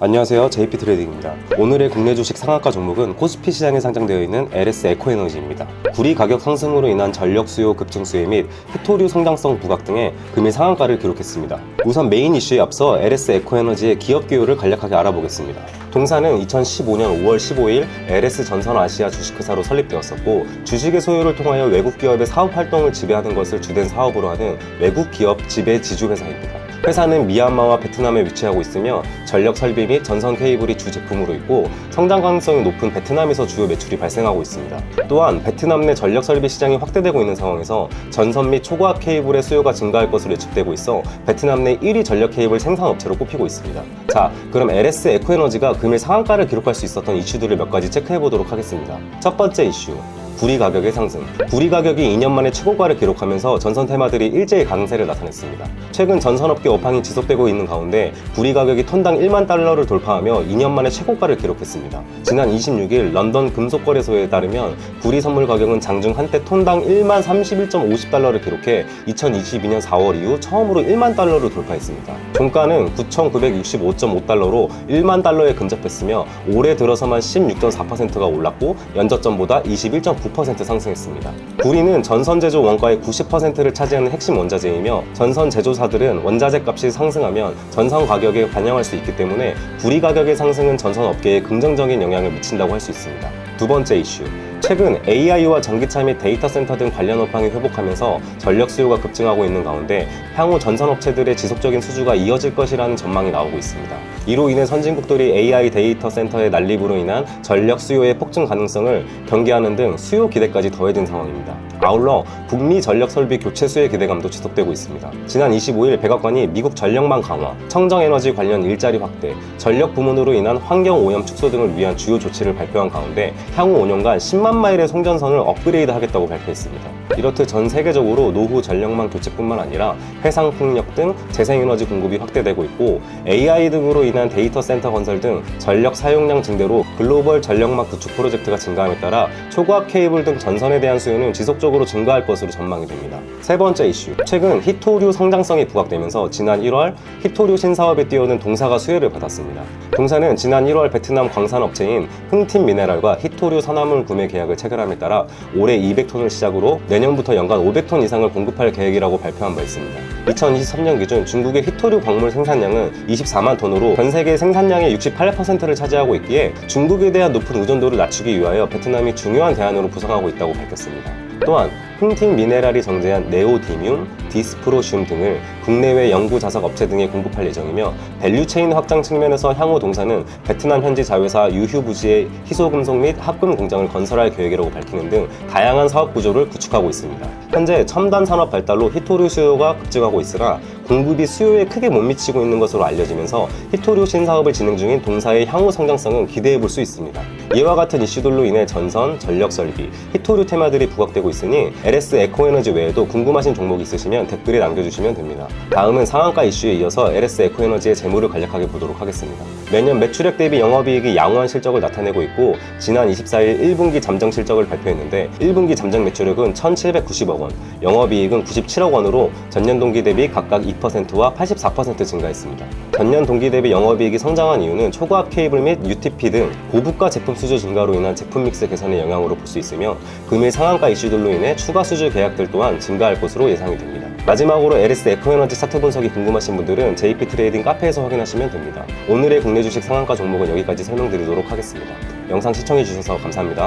안녕하세요. JP 트레이딩입니다. 오늘의 국내 주식 상한가 종목은 코스피 시장에 상장되어 있는 LS 에코에너지입니다. 구리 가격 상승으로 인한 전력 수요 급증 수혜 및 히토류 성장성 부각 등의 금일 상한가를 기록했습니다. 우선 메인 이슈에 앞서 LS 에코에너지의 기업 기호를 간략하게 알아보겠습니다. 동사는 2015년 5월 15일 LS 전선 아시아 주식회사로 설립되었었고 주식의 소유를 통하여 외국 기업의 사업 활동을 지배하는 것을 주된 사업으로 하는 외국 기업 지배 지주 회사입니다. 회사는 미얀마와 베트남에 위치하고 있으며 전력 설비 및 전선 케이블이 주 제품으로 있고 성장 가능성이 높은 베트남에서 주요 매출이 발생하고 있습니다. 또한 베트남 내 전력 설비 시장이 확대되고 있는 상황에서 전선 및 초고압 케이블의 수요가 증가할 것으로 예측되고 있어 베트남 내 1위 전력 케이블 생산 업체로 꼽히고 있습니다. 자, 그럼 LS 에코에너지가 금일 상한가를 기록할 수 있었던 이슈들을 몇 가지 체크해 보도록 하겠습니다. 첫 번째 이슈. 구리 가격의 상승. 구리 가격이 2년 만에 최고가를 기록하면서 전선 테마들이 일제히 강세를 나타냈습니다. 최근 전선업계 업황이 지속되고 있는 가운데 구리 가격이 톤당 1만 달러를 돌파하며 2년 만에 최고가를 기록했습니다. 지난 26일 런던 금속거래소에 따르면 구리 선물 가격은 장중 한때 톤당 1만 31.50달러를 기록해 2022년 4월 이후 처음으로 1만 달러를 돌파했습니다. 종가는 9,965.5달러로 1만 달러에 근접했으며 올해 들어서만 16.4%가 올랐고 연저 전보다 21.9% 상승했습니다. 구리는 전선 제조 원가의 90%를 차지하는 핵심 원자재이며 전선 제조사들은 원자재 값이 상승하면 전선 가격에 반영할 수 있기 때문에 구리 가격의 상승은 전선 업계에 긍정적인 영향을 미친다고 할 수 있습니다. 두 번째 이슈. 최근 AI와 전기차 및 데이터 센터 등 관련 업황이 회복하면서 전력 수요가 급증하고 있는 가운데 향후 전선 업체들의 지속적인 수주가 이어질 것이라는 전망이 나오고 있습니다. 이로 인해 선진국들이 AI 데이터 센터의 난립으로 인한 전력 수요의 폭증 가능성을 경계하는 등 수요 기대까지 더해진 상황입니다. 아울러 북미 전력 설비 교체 수혜 기대감도 지속되고 있습니다. 지난 25일 백악관이 미국 전력망 강화, 청정 에너지 관련 일자리 확대, 전력 부문으로 인한 환경 오염 축소 등을 위한 주요 조치를 발표한 가운데 향후 5년간 10만 마일의 송전선을 업그레이드 하겠다고 발표했습니다. 이렇듯 전 세계적으로 노후 전력망 교체뿐만 아니라 해상 풍력 등 재생에너지 공급이 확대되고 있고 AI 등으로 인한 데이터 센터 건설 등 전력 사용량 증대로 글로벌 전력망 구축 프로젝트가 증가함에 따라 초고압 케이블 등 전선에 대한 수요는 지속적으로 증가할 것으로 전망이 됩니다. 세 번째 이슈. 최근 히토류 성장성이 부각되면서 지난 1월 히토류 신사업에 뛰어든 동사가 수혜를 받았습니다. 동사는 지난 1월 베트남 광산업체인 흥팀 미네랄과 히토류 산화물 구매 계약을 체결함에 따라 올해 200톤을 시작으로 내 년부터 연간 500톤 이상을 공급할 계획이라고 발표한 바 있습니다. 2023년 기준 중국의 히토류 광물 생산량은 24만 톤으로 전 세계 생산량의 68%를 차지하고 있기에 중국에 대한 높은 의존도를 낮추기 위하여 베트남이 중요한 대안으로 부상하고 있다고 밝혔습니다. 또한 흥팅 미네랄이 정제한 네오디뮴, 디스프로슘 등을 국내외 연구 자석 업체 등에 공급할 예정이며 밸류체인 확장 측면에서 향후 동사는 베트남 현지 자회사 유휴 부지에 희소금속 및 합금 공장을 건설할 계획이라고 밝히는 등 다양한 사업 구조를 구축하고 있습니다. 현재 첨단 산업 발달로 히토류 수요가 급증하고 있으나 공급이 수요에 크게 못 미치고 있는 것으로 알려지면서 히토류 신사업을 진행 중인 동사의 향후 성장성은 기대해 볼 수 있습니다. 이와 같은 이슈들로 인해 전선, 전력 설비, 히토류 테마들이 부각되고 있으니 LS 에코에너지 외에도 궁금하신 종목이 있으시면 댓글에 남겨주시면 됩니다. 다음은 상한가 이슈에 이어서 LS 에코에너지의 재무를 간략하게 보도록 하겠습니다. 매년 매출액 대비 영업이익이 양호한 실적을 나타내고 있고 지난 24일 1분기 잠정 실적을 발표했는데 1분기 잠정 매출액은 1,790억 원, 영업이익은 97억 원으로 전년 동기 대비 각각 2%와 84% 증가했습니다. 전년 동기 대비 영업이익이 성장한 이유는 초고압 케이블 및 UTP 등 고부가 제품 수주 증가로 인한 제품 믹스 개선의 영향으로 볼 수 있으며 금일 상한가 이슈들로 인해 추가 수주 계약들 또한 증가할 것으로 예상이 됩니다. 마지막으로 LS 에코에너지 차트 분석이 궁금하신 분들은 JP 트레이딩 카페에서 확인하시면 됩니다. 오늘의 국내 주식 상한가 종목은 여기까지 설명드리도록 하겠습니다. 영상 시청해주셔서 감사합니다.